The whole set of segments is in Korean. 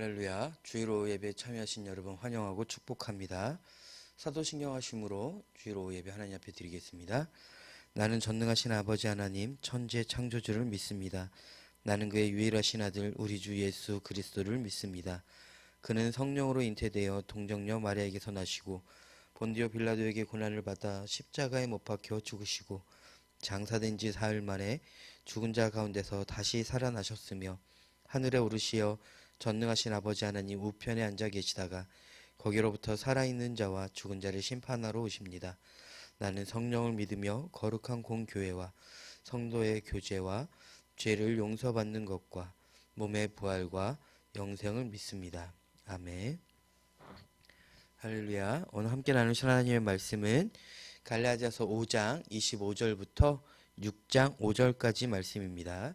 할렐루야. 주일오 예배 참여하신 여러분 환영하고 축복합니다. 사도신경 하심으로 주일오 예배 하나님 앞에 드리겠습니다. 나는 전능하신 아버지 하나님 천재 창조주를 믿습니다. 나는 그의 유일하신 아들 우리 주 예수 그리스도를 믿습니다. 그는 성령으로 잉태되어 동정녀 마리아에게서 나시고 본디오 빌라도에게 고난을 받아 십자가에 못 박혀 죽으시고 장사된 지 사흘 만에 죽은 자 가운데서 다시 살아나셨으며 하늘에 오르시어 전능하신 아버지 하나님 우편에 앉아 계시다가 거기로부터 살아있는 자와 죽은 자를 심판하러 오십니다. 나는 성령을 믿으며 거룩한 공교회와 성도의 교제와 죄를 용서받는 것과 몸의 부활과 영생을 믿습니다. 아멘. 할렐루야. 오늘 함께 나누실 하나님의 말씀은 갈라디아서 5장 25절부터 6장 5절까지 말씀입니다.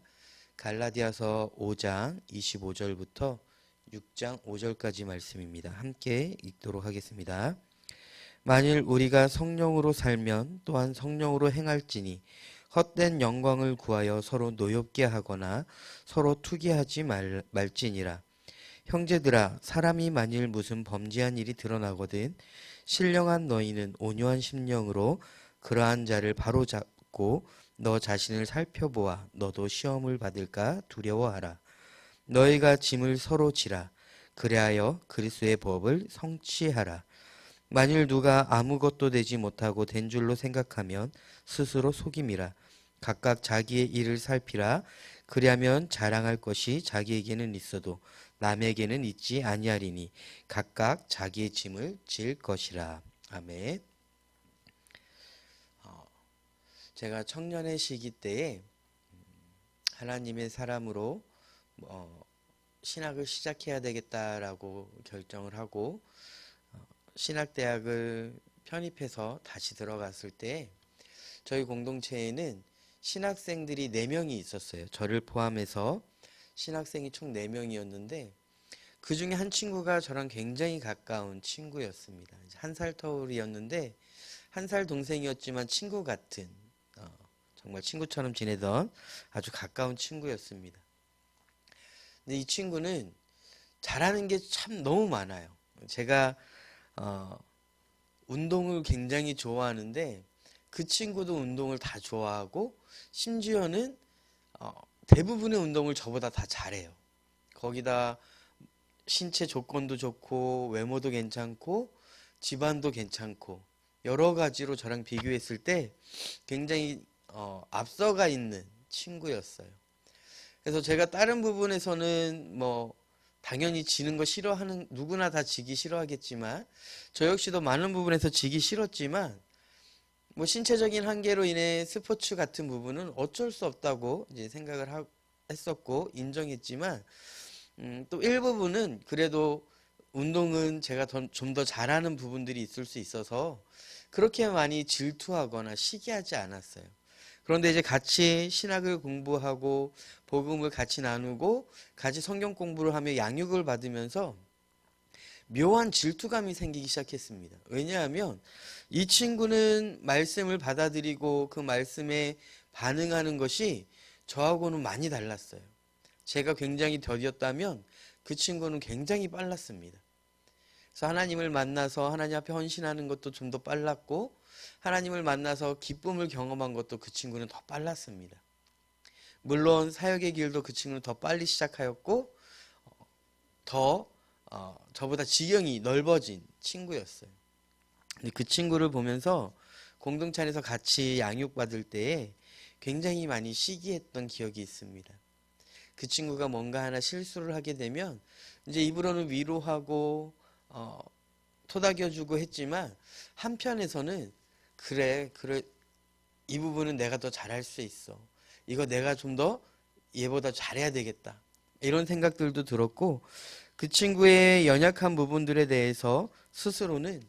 갈라디아서 5장 25절부터 6장 5절까지 말씀입니다. 함께 읽도록 하겠습니다. 만일 우리가 성령으로 살면 또한 성령으로 행할지니 헛된 영광을 구하여 서로 노엽게 하거나 서로 투기하지 말, 말지니라. 형제들아 사람이 만일 무슨 범죄한 일이 드러나거든 신령한 너희는 온유한 심령으로 그러한 자를 바로잡고 너 자신을 살펴보아 너도 시험을 받을까 두려워하라. 너희가 짐을 서로 지라. 그리하여 그리스도의 법을 성취하라. 만일 누가 아무것도 되지 못하고 된 줄로 생각하면 스스로 속임이라. 각각 자기의 일을 살피라. 그리하면 자랑할 것이 자기에게는 있어도 남에게는 있지 아니하리니 각각 자기의 짐을 질 것이라. 아멘. 어, 제가 청년의 시기 때에 음, 하나님의 사람으로 어, 신학을 시작해야 되겠다라고 결정을 하고 어, 신학대학을 편입해서 다시 들어갔을 때 저희 공동체에는 신학생들이 4명이 있었어요. 저를 포함해서 신학생이 총 4명이었는데 그 중에 한 친구가 저랑 굉장히 가까운 친구였습니다. 한 살 터울이었는데 한 살 동생이었지만 친구 같은 어, 정말 친구처럼 지내던 아주 가까운 친구였습니다. 근데 이 친구는 잘하는 게 참 너무 많아요. 제가 어, 운동을 굉장히 좋아하는데 그 친구도 운동을 다 좋아하고 심지어는 어, 대부분의 운동을 저보다 다 잘해요. 거기다 신체 조건도 좋고 외모도 괜찮고 집안도 괜찮고 여러 가지로 저랑 비교했을 때 굉장히 어, 앞서가 있는 친구였어요. 그래서 제가 다른 부분에서는 뭐 당연히 지는 거 싫어하는 누구나 다 지기 싫어하겠지만 저 역시도 많은 부분에서 지기 싫었지만 뭐 신체적인 한계로 인해 스포츠 같은 부분은 어쩔 수 없다고 이제 생각을 하, 했었고 인정했지만 음, 또 일부분은 그래도 운동은 제가 좀 더 잘하는 부분들이 있을 수 있어서 그렇게 많이 질투하거나 시기하지 않았어요. 그런데 이제 같이 신학을 공부하고 복음을 같이 나누고 같이 성경 공부를 하며 양육을 받으면서 묘한 질투감이 생기기 시작했습니다. 왜냐하면 이 친구는 말씀을 받아들이고 그 말씀에 반응하는 것이 저하고는 많이 달랐어요. 제가 굉장히 더디었다면 그 친구는 굉장히 빨랐습니다. 그래서 하나님을 만나서 하나님 앞에 헌신하는 것도 좀 더 빨랐고 하나님을 만나서 기쁨을 경험한 것도 그 친구는 더 빨랐습니다. 물론 사역의 길도 그 친구는 더 빨리 시작하였고 더 어, 저보다 지경이 넓어진 친구였어요. 근데 그 친구를 보면서 공동체 안에서 같이 양육받을 때에 굉장히 많이 시기했던 기억이 있습니다. 그 친구가 뭔가 하나 실수를 하게 되면 이제 입으로는 위로하고 어, 토닥여주고 했지만 한편에서는 그래 그래 이 부분은 내가 더 잘할 수 있어. 이거 내가 좀 더 얘보다 잘해야 되겠다. 이런 생각들도 들었고 그 친구의 연약한 부분들에 대해서 스스로는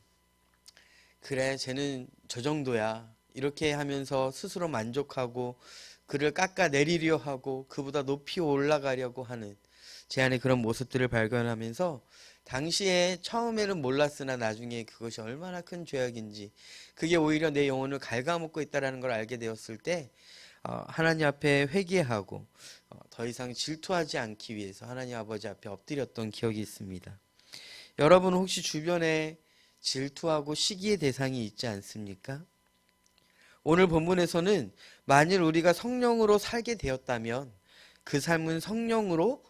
그래 쟤는 저 정도야 이렇게 하면서 스스로 만족하고 그를 깎아내리려 하고 그보다 높이 올라가려고 하는 제 안에 그런 모습들을 발견하면서 당시에 처음에는 몰랐으나 나중에 그것이 얼마나 큰 죄악인지 그게 오히려 내 영혼을 갉아먹고 있다라는 걸 알게 되었을 때 어, 하나님 앞에 회개하고 어, 더 이상 질투하지 않기 위해서 하나님 아버지 앞에 엎드렸던 기억이 있습니다. 여러분 혹시 주변에 질투하고 시기의 대상이 있지 않습니까? 오늘 본문에서는 만일 우리가 성령으로 살게 되었다면 그 삶은 성령으로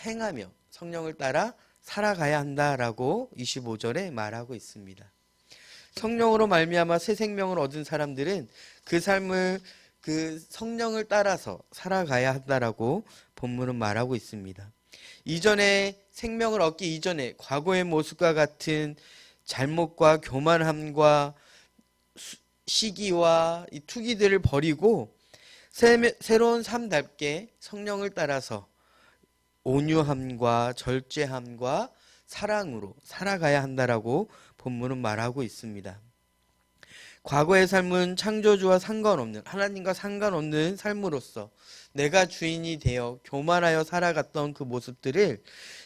행하며 성령을 따라 살아가야 한다라고 25절에 말하고 있습니다. 성령으로 말미암아 새 생명을 얻은 사람들은 그 삶을 그 성령을 따라서 살아가야 한다라고 본문은 말하고 있습니다. 이전에 생명을 얻기 이전에 과거의 모습과 같은 잘못과 교만함과 수- 시기와 이 투기들을 버리고 새, 새로운 삶답게 성령을 따라서 온유함과 절제함과 사랑으로 살아가야 한다라고 본문은 말하고 있습니다. 과거의 삶은 창조주와 상관없는 하나님과 상관없는 삶으로서 내가 주인이 되어 교만하여 살아갔던 그 모습들을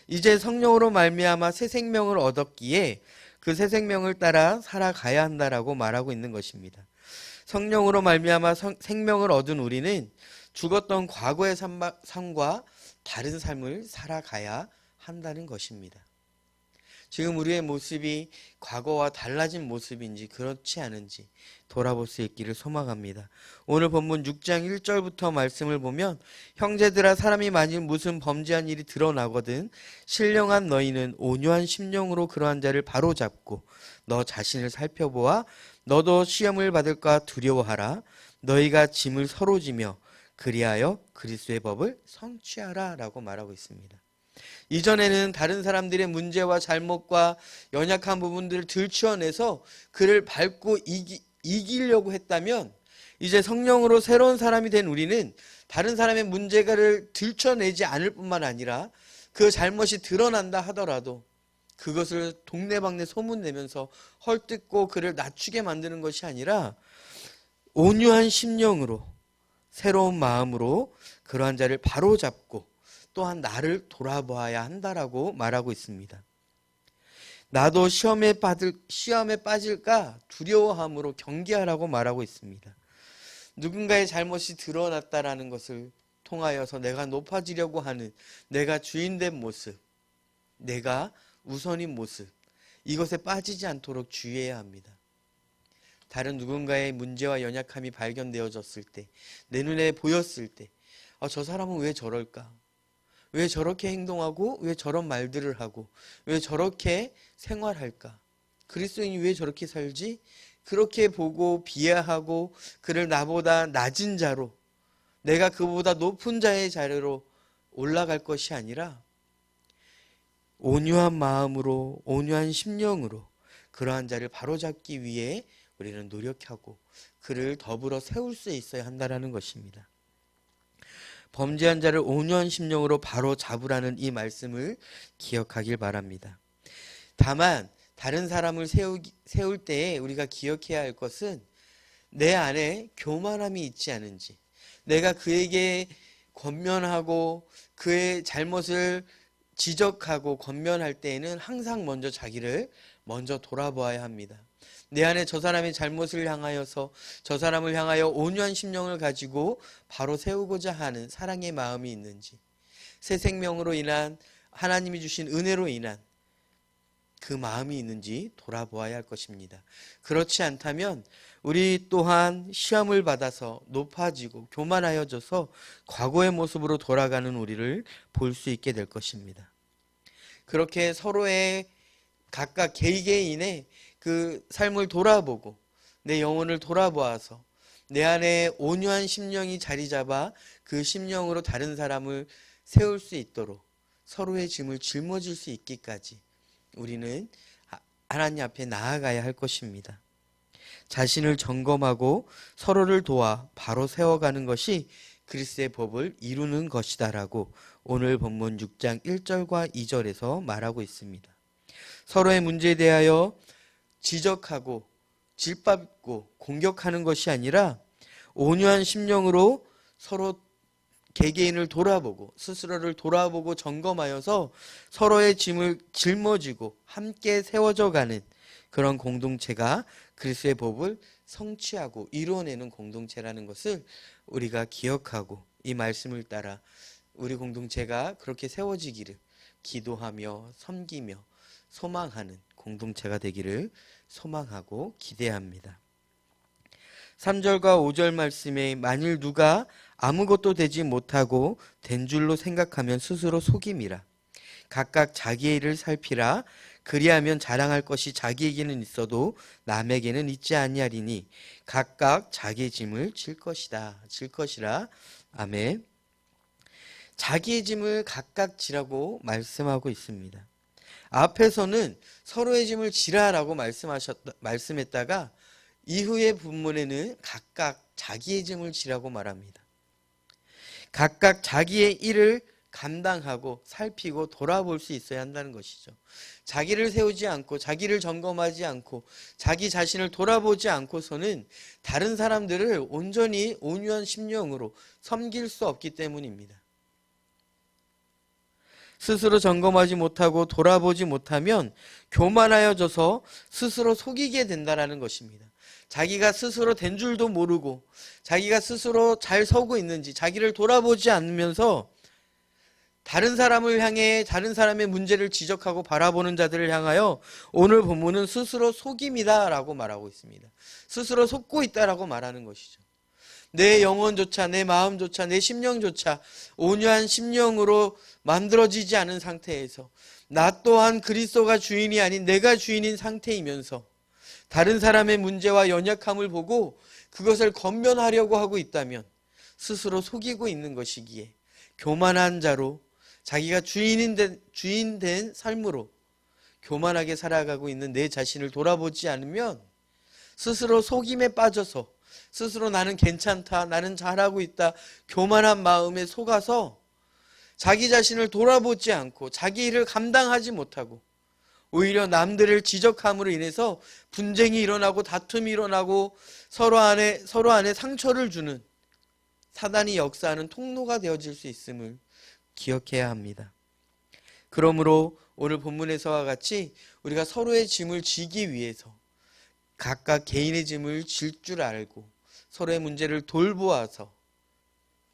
이제 성령으로 말미암아 새 생명을 얻었기에 그 새 생명을 따라 살아가야 한다라고 말하고 있는 것입니다. 성령으로 말미암아 성- 생명을 얻은 우리는 죽었던 과거의 삶- 삶과 다른 삶을 살아가야 한다는 것입니다. 지금 우리의 모습이 과거와 달라진 모습인지 그렇지 않은지 돌아볼 수 있기를 소망합니다. 오늘 본문 6장 1절부터 말씀을 보면 형제들아 사람이 만일 무슨 범죄한 일이 드러나거든 신령한 너희는 온유한 심령으로 그러한 자를 바로잡고 너 자신을 살펴보아 너도 시험을 받을까 두려워하라 너희가 짐을 서로 지며 그리하여 그리스도의 법을 성취하라라고 말하고 있습니다. 이전에는 다른 사람들의 문제와 잘못과 연약한 부분들을 들추어내서 그를 밟고 이기, 이기려고 했다면 이제 성령으로 새로운 사람이 된 우리는 다른 사람의 문제를 들춰내지 않을 뿐만 아니라 그 잘못이 드러난다 하더라도 그것을 동네방네 소문내면서 헐뜯고 그를 낮추게 만드는 것이 아니라 온유한 심령으로 새로운 마음으로 그러한 자를 바로잡고 또한 나를 돌아보아야 한다라고 말하고 있습니다. 나도 시험에 빠질 시험에 빠질까 두려워함으로 경계하라고 말하고 있습니다. 누군가의 잘못이 드러났다라는 것을 통하여서 내가 높아지려고 하는 내가 주인된 모습, 내가 우선인 모습, 이것에 빠지지 않도록 주의해야 합니다. 다른 누군가의 문제와 연약함이 발견되어졌을 때, 내 눈에 보였을 때, 아, 저 사람은 왜 저럴까? 왜 저렇게 행동하고, 왜 저런 말들을 하고, 왜 저렇게 생활할까? 그리스도인이 왜 저렇게 살지? 그렇게 보고 비하하고 그를 나보다 낮은 자로 내가 그보다 높은 자의 자리로 올라갈 것이 아니라 온유한 마음으로 온유한 심령으로 그러한 자를 바로잡기 위해 우리는 노력하고 그를 더불어 세울 수 있어야 한다라는 것입니다. 범죄한 자를 온유한 심령으로 바로 잡으라는 이 말씀을 기억하길 바랍니다. 다만 다른 사람을 세우기, 세울 때에 우리가 기억해야 할 것은 내 안에 교만함이 있지 않은지, 내가 그에게 권면하고 그의 잘못을 지적하고 권면할 때에는 항상 먼저 자기를 먼저 돌아보아야 합니다. 내 안에 저 사람의 잘못을 향하여서 저 사람을 향하여 온유한 심령을 가지고 바로 세우고자 하는 사랑의 마음이 있는지, 새 생명으로 인한 하나님이 주신 은혜로 인한 그 마음이 있는지 돌아보아야 할 것입니다. 그렇지 않다면 우리 또한 시험을 받아서 높아지고 교만하여져서 과거의 모습으로 돌아가는 우리를 볼 수 있게 될 것입니다. 그렇게 서로의 각각 개개인의 그 삶을 돌아보고 내 영혼을 돌아보아서 내 안에 온유한 심령이 자리 잡아 그 심령으로 다른 사람을 세울 수 있도록 서로의 짐을 짊어질 수 있기까지 우리는 하나님 앞에 나아가야 할 것입니다. 자신을 점검하고 서로를 도와 바로 세워가는 것이 그리스의 법을 이루는 것이다라고 오늘 본문 6장 1절과 2절에서 말하고 있습니다. 서로의 문제에 대하여 지적하고 질밟고 공격하는 것이 아니라 온유한 심령으로 서로 개개인을 돌아보고 스스로를 돌아보고 점검하여서 서로의 짐을 짊어지고 함께 세워져 가는 그런 공동체가 그리스의 법을 성취하고 이루어내는 공동체라는 것을 우리가 기억하고 이 말씀을 따라 우리 공동체가 그렇게 세워지기를 기도하며 섬기며 소망하는 공동체가 되기를 소망하고 기대합니다. 3절과 5절 말씀에 만일 누가 아무것도 되지 못하고 된 줄로 생각하면 스스로 속임이라. 각각 자기의 일을 살피라. 그리하면 자랑할 것이 자기에게는 있어도 남에게는 있지 아니하리니 각각 자기의 짐을 질 것이다. 질 것이라. 아멘. 자기의 짐을 각각 지라고 말씀하고 있습니다. 앞에서는 서로의 짐을 지라라고 말씀하셨 말씀했다가 이후의 본문에는 각각 자기의 짐을 지라고 말합니다. 각각 자기의 일을 감당하고 살피고 돌아볼 수 있어야 한다는 것이죠. 자기를 세우지 않고 자기를 점검하지 않고 자기 자신을 돌아보지 않고서는 다른 사람들을 온전히 온유한 심령으로 섬길 수 없기 때문입니다. 스스로 점검하지 못하고 돌아보지 못하면 교만하여져서 스스로 속이게 된다라는 것입니다. 자기가 스스로 된 줄도 모르고 자기가 스스로 잘 서고 있는지 자기를 돌아보지 않으면서 다른 사람을 향해 다른 사람의 문제를 지적하고 바라보는 자들을 향하여 오늘 본문은 스스로 속임이다라고 말하고 있습니다. 스스로 속고 있다라고 말하는 것이죠. 내 영혼조차 내 마음조차 내 심령조차 온유한 심령으로 만들어지지 않은 상태에서 나 또한 그리스도가 주인이 아닌 내가 주인인 상태이면서 다른 사람의 문제와 연약함을 보고 그것을 건면하려고 하고 있다면 스스로 속이고 있는 것이기에 교만한 자로 자기가 주인인 된, 주인 된 삶으로 교만하게 살아가고 있는 내 자신을 돌아보지 않으면 스스로 속임에 빠져서 스스로 나는 괜찮다, 나는 잘하고 있다, 교만한 마음에 속아서 자기 자신을 돌아보지 않고 자기 일을 감당하지 못하고 오히려 남들을 지적함으로 인해서 분쟁이 일어나고 다툼이 일어나고 서로 안에 서로 안에 상처를 주는 사단이 역사하는 통로가 되어질 수 있음을 기억해야 합니다. 그러므로 오늘 본문에서와 같이 우리가 서로의 짐을 지기 위해서 각각 개인의 짐을 질 줄 알고 서로의 문제를 돌보아서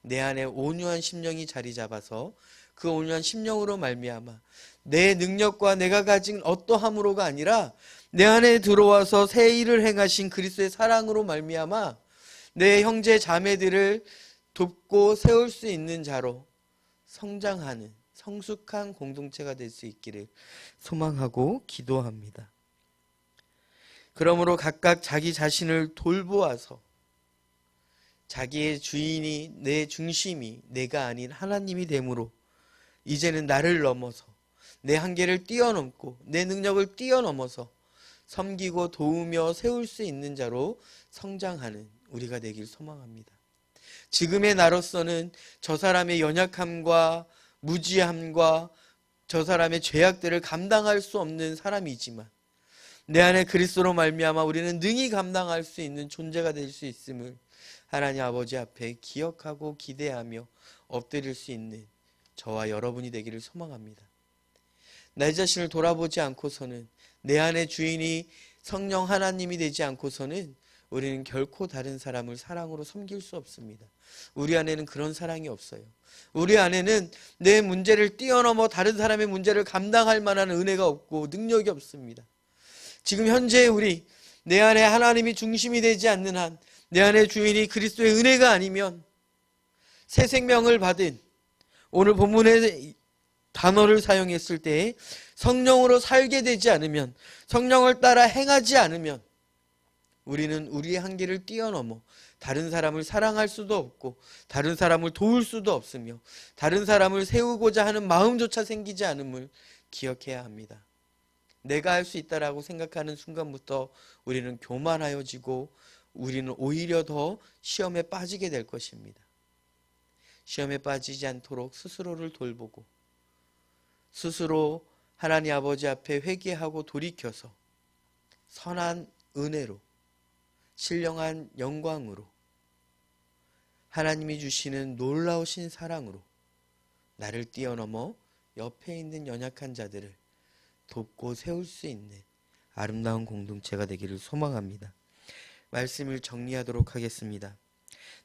내 안에 온유한 심령이 자리 잡아서 그 온유한 심령으로 말미암아 내 능력과 내가 가진 어떠함으로가 아니라 내 안에 들어와서 새 일을 행하신 그리스도의 사랑으로 말미암아 내 형제 자매들을 돕고 세울 수 있는 자로 성장하는 성숙한 공동체가 될 수 있기를 소망하고 기도합니다. 그러므로 각각 자기 자신을 돌보아서 자기의 주인이 내 중심이 내가 아닌 하나님이 되므로 이제는 나를 넘어서 내 한계를 뛰어넘고 내 능력을 뛰어넘어서 섬기고 도우며 세울 수 있는 자로 성장하는 우리가 되길 소망합니다. 지금의 나로서는 저 사람의 연약함과 무지함과 저 사람의 죄악들을 감당할 수 없는 사람이지만 내 안에 그리스도로 말미암아 우리는 능히 감당할 수 있는 존재가 될 수 있음을 하나님 아버지 앞에 기억하고 기대하며 엎드릴 수 있는 저와 여러분이 되기를 소망합니다. 내 자신을 돌아보지 않고서는 내 안에 주인이 성령 하나님이 되지 않고서는 우리는 결코 다른 사람을 사랑으로 섬길 수 없습니다. 우리 안에는 그런 사랑이 없어요. 우리 안에는 내 문제를 뛰어넘어 다른 사람의 문제를 감당할 만한 은혜가 없고 능력이 없습니다. 지금 현재 우리 내 안에 하나님이 중심이 되지 않는 한 내 안에 주인이 그리스도의 은혜가 아니면 새 생명을 받은 오늘 본문의 단어를 사용했을 때 성령으로 살게 되지 않으면 성령을 따라 행하지 않으면 우리는 우리의 한계를 뛰어넘어 다른 사람을 사랑할 수도 없고 다른 사람을 도울 수도 없으며 다른 사람을 세우고자 하는 마음조차 생기지 않음을 기억해야 합니다. 내가 할 수 있다라고 생각하는 순간부터 우리는 교만하여지고 우리는 오히려 더 시험에 빠지게 될 것입니다. 시험에 빠지지 않도록 스스로를 돌보고 스스로 하나님 아버지 앞에 회개하고 돌이켜서 선한 은혜로 신령한 영광으로 하나님이 주시는 놀라우신 사랑으로 나를 뛰어넘어 옆에 있는 연약한 자들을 돕고 세울 수 있는 아름다운 공동체가 되기를 소망합니다. 말씀을 정리하도록 하겠습니다.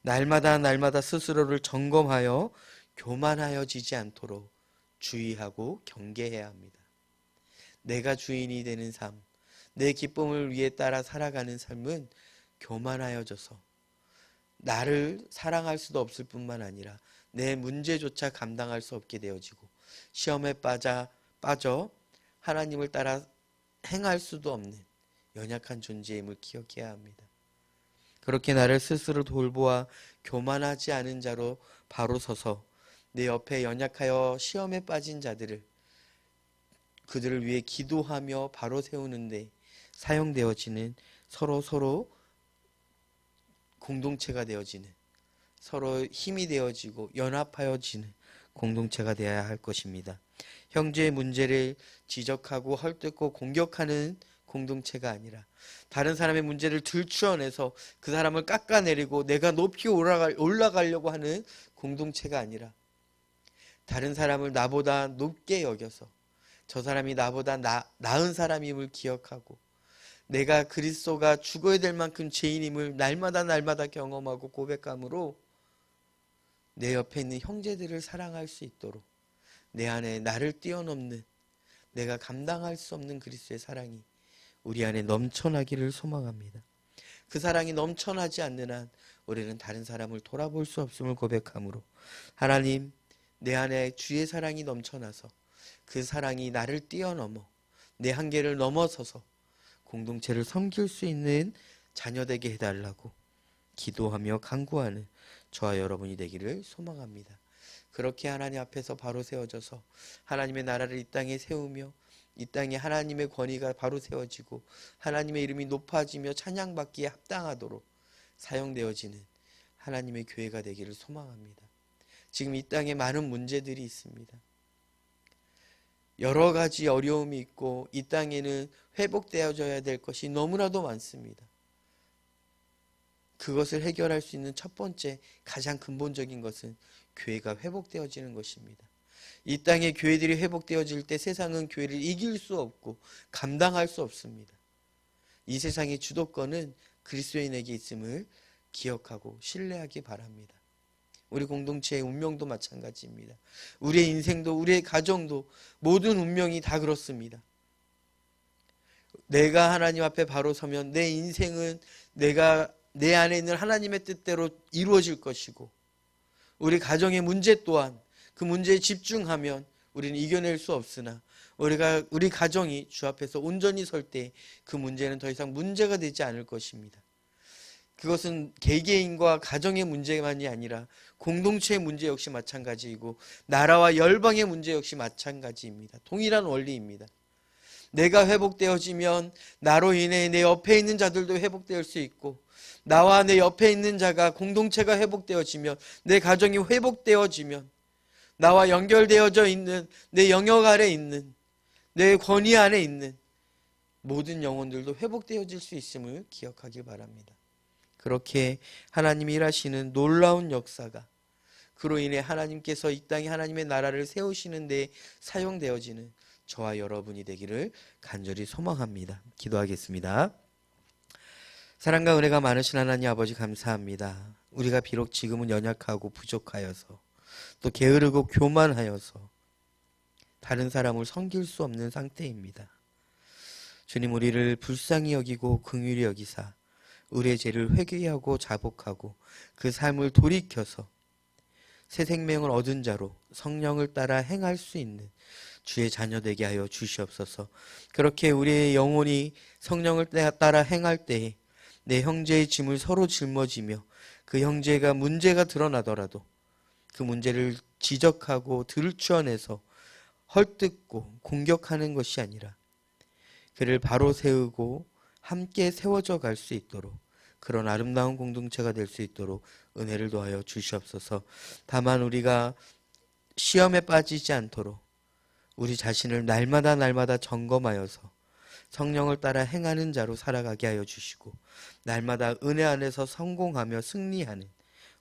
날마다 날마다 스스로를 점검하여 교만하여지지 않도록 주의하고 경계해야 합니다. 내가 주인이 되는 삶, 내 기쁨을 위해 따라 살아가는 삶은 교만하여져서 나를 사랑할 수도 없을 뿐만 아니라 내 문제조차 감당할 수 없게 되어지고 시험에 빠져 빠져 하나님을 따라 행할 수도 없는 연약한 존재임을 기억해야 합니다. 그렇게 나를 스스로 돌보아 교만하지 않은 자로 바로 서서 내 옆에 연약하여 시험에 빠진 자들을 그들을 위해 기도하며 바로 세우는데 사용되어지는 서로 서로 공동체가 되어지는 서로 힘이 되어지고 연합하여지는 공동체가 되어야 할 것입니다. 형제의 문제를 지적하고 헐뜯고 공격하는 공동체가 아니라 다른 사람의 문제를 들추어내서 그 사람을 깎아내리고 내가 높이 올라가, 올라가려고 하는 공동체가 아니라 다른 사람을 나보다 높게 여겨서 저 사람이 나보다 나, 나은 사람임을 기억하고 내가 그리스도가 죽어야 될 만큼 죄인임을 날마다 날마다 경험하고 고백함으로 내 옆에 있는 형제들을 사랑할 수 있도록 내 안에 나를 뛰어넘는 내가 감당할 수 없는 그리스도의 사랑이 우리 안에 넘쳐나기를 소망합니다. 그 사랑이 넘쳐나지 않는 한 우리는 다른 사람을 돌아볼 수 없음을 고백함으로 하나님 내 안에 주의 사랑이 넘쳐나서 그 사랑이 나를 뛰어넘어 내 한계를 넘어서서 공동체를 섬길 수 있는 자녀되게 해달라고 기도하며 간구하는 저와 여러분이 되기를 소망합니다. 그렇게 하나님 앞에서 바로 세워져서 하나님의 나라를 이 땅에 세우며 이 땅에 하나님의 권위가 바로 세워지고 하나님의 이름이 높아지며 찬양받기에 합당하도록 사용되어지는 하나님의 교회가 되기를 소망합니다. 지금 이 땅에 많은 문제들이 있습니다. 여러 가지 어려움이 있고 이 땅에는 회복되어져야 될 것이 너무나도 많습니다. 그것을 해결할 수 있는 첫 번째 가장 근본적인 것은 교회가 회복되어지는 것입니다. 이 땅의 교회들이 회복되어질 때 세상은 교회를 이길 수 없고 감당할 수 없습니다. 이 세상의 주도권은 그리스도인에게 있음을 기억하고 신뢰하기 바랍니다. 우리 공동체의 운명도 마찬가지입니다. 우리의 인생도 우리의 가정도 모든 운명이 다 그렇습니다. 내가 하나님 앞에 바로 서면 내 인생은 내가 내 안에 있는 하나님의 뜻대로 이루어질 것이고 우리 가정의 문제 또한 그 문제에 집중하면 우리는 이겨낼 수 없으나 우리가 우리 가정이 주 앞에서 온전히 설 때 그 문제는 더 이상 문제가 되지 않을 것입니다. 그것은 개개인과 가정의 문제만이 아니라 공동체의 문제 역시 마찬가지이고 나라와 열방의 문제 역시 마찬가지입니다. 동일한 원리입니다. 내가 회복되어지면 나로 인해 내 옆에 있는 자들도 회복될 수 있고 나와 내 옆에 있는 자가 공동체가 회복되어지면 내 가정이 회복되어지면 나와 연결되어져 있는 내 영역 아래 있는 내 권위 안에 있는 모든 영혼들도 회복되어질 수 있음을 기억하길 바랍니다. 그렇게 하나님이 일하시는 놀라운 역사가 그로 인해 하나님께서 이 땅에 하나님의 나라를 세우시는 데 사용되어지는 저와 여러분이 되기를 간절히 소망합니다. 기도하겠습니다. 사랑과 은혜가 많으신 하나님 아버지 감사합니다. 우리가 비록 지금은 연약하고 부족하여서 또 게으르고 교만하여서 다른 사람을 섬길 수 없는 상태입니다. 주님 우리를 불쌍히 여기고 긍휼히 여기사 우리의 죄를 회개하고 자복하고 그 삶을 돌이켜서 새 생명을 얻은 자로 성령을 따라 행할 수 있는 주의 자녀 되게 하여 주시옵소서. 그렇게 우리의 영혼이 성령을 따라 행할 때에 내 형제의 짐을 서로 짊어지며 그 형제가 문제가 드러나더라도 그 문제를 지적하고 들추어내서 헐뜯고 공격하는 것이 아니라 그를 바로 세우고 함께 세워져 갈 수 있도록 그런 아름다운 공동체가 될 수 있도록 은혜를 도하여 주시옵소서. 다만 우리가 시험에 빠지지 않도록 우리 자신을 날마다 날마다 점검하여서 성령을 따라 행하는 자로 살아가게 하여 주시고 날마다 은혜 안에서 성공하며 승리하는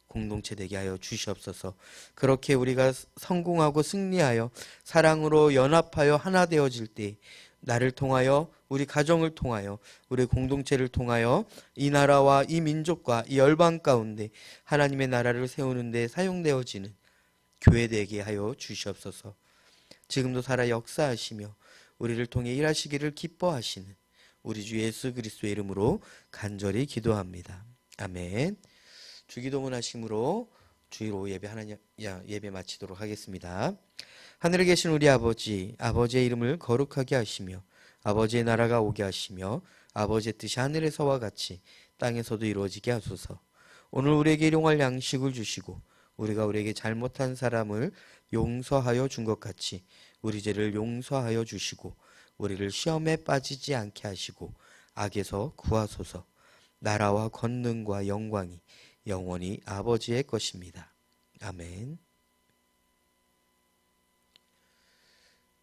공동체 되게 하여 주시옵소서. 그렇게 우리가 성공하고 승리하여 사랑으로 연합하여 하나 되어질 때 나를 통하여 우리 가정을 통하여 우리 공동체를 통하여 이 나라와 이 민족과 이 열방 가운데 하나님의 나라를 세우는 데 사용되어지는 교회 되게 하여 주시옵소서. 지금도 살아 역사하시며 우리를 통해 일하시기를 기뻐하시는 우리 주 예수 그리스도의 이름으로 간절히 기도합니다. 아멘. 주기도문 하심으로 주일 오후 예배 하나님 야, 예배 마치도록 하겠습니다. 하늘에 계신 우리 아버지, 아버지의 이름을 거룩하게 하시며 아버지의 나라가 오게 하시며 아버지의 뜻이 하늘에서와 같이 땅에서도 이루어지게 하소서. 오늘 우리에게 일용할 양식을 주시고 우리가 우리에게 잘못한 사람을 용서하여 준 것 같이 우리 죄를 용서하여 주시고 우리를 시험에 빠지지 않게 하시고 악에서 구하소서. 나라와 권능과 영광이 영원히 아버지의 것입니다. 아멘.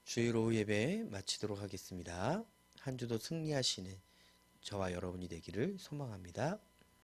주일 오후 예배 마치도록 하겠습니다. 한 주도 승리하시는 저와 여러분이 되기를 소망합니다.